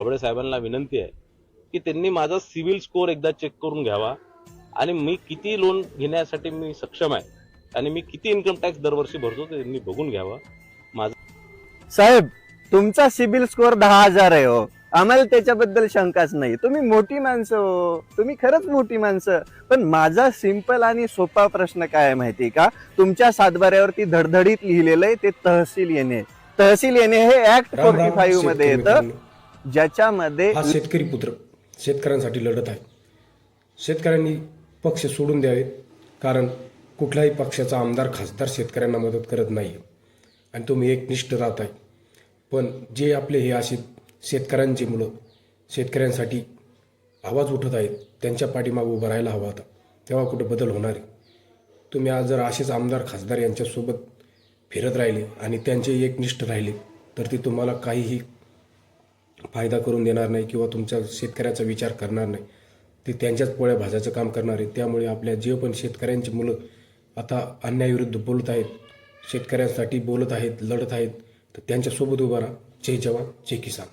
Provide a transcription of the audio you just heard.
साबळे साहेबांना विनंती आहे की त्यांनी माझा सिव्हिल स्कोअर एकदा चेक करून घ्यावा आणि मी किती लोन घेण्यासाठी मी सक्षम आहे आणि मी किती इन्कम टॅक्स दरवर्षी भरतो ते त्यांनी बघून घ्यावा. माझा साहेब तुमचा सिबिल स्कोअर दहा हजार आहे हो. आम्हाला त्याच्याबद्दल शंकाच नाही. तुम्ही मोठी माणसं हो. तुम्ही खरंच मोठी माणसं. पण माझा सिंपल आणि सोपा प्रश्न काय आहे माहिती का? तुमच्या सातबाऱ्यावरती धडधडीत लिहिलेलं आहे ते तहसील येणे. तहसील येणे हे ऍक्ट फोर्टी फाईव्हमध्ये येतं. ज्याच्यामध्ये हा शेतकरी पुत्र शेतकऱ्यांसाठी लढत आहे. शेतकऱ्यांनी पक्ष सोडून द्यावेत कारण कुठल्याही पक्षाचा आमदार खासदार शेतकऱ्यांना मदत करत नाही आणि तुम्ही एकनिष्ठ राहत आहे पण जे आपले हे असे शेतकऱ्यांची मुलं शेतकऱ्यांसाठी आवाज उठत आहेत त्यांच्या पाठीमागे उभं राहायला हवा होता तेव्हा कुठे बदल होणार आहे? तुम्ही आज जर असेच आमदार खासदार यांच्यासोबत फिरत राहिले आणि त्यांचे एकनिष्ठ राहिले तर ते तुम्हाला काहीही फायदा करून देणार नाही किंवा तुमच्या शेतकऱ्याचा विचार करणार नाही. ते त्यांच्याच पोळ्या भाजायचं काम करणार आहे त्यामुळे आपल्या जे पण शेतकऱ्यांची मुलं आता अन्यायाविरुद्ध बोलत आहेत शेतकऱ्यांसाठी बोलत आहेत लढत आहेत तर त्यांच्यासोबत उभा राहा. जय जवान जय किसान.